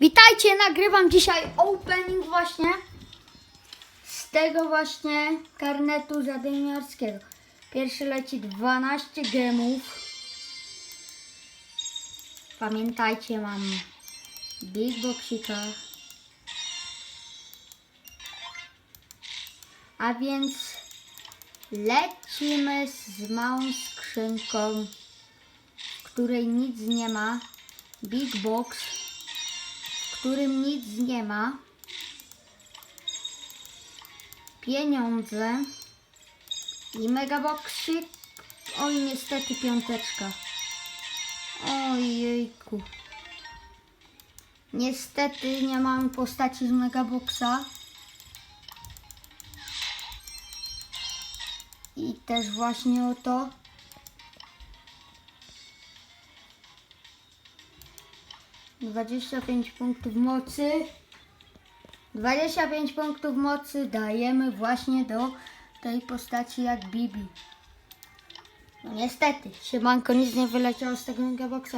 Witajcie, nagrywam dzisiaj opening właśnie z tego właśnie karnetu zadymiarskiego. Pierwszy leci 12 gemów. Pamiętajcie, mam Big Boxika. A więc lecimy z małą skrzynką, w której nic nie ma. Big Box którym nic nie ma. Pieniądze i megaboxy. Oj, niestety piąteczka. Ojejku. Niestety nie mamy postaci z megaboxa. I też właśnie o to. Dwadzieścia pięć punktów mocy. 25 punktów mocy dajemy właśnie do tej postaci jak Bibi. No niestety, siemanko, nic nie wyleciało z tego megaboxa,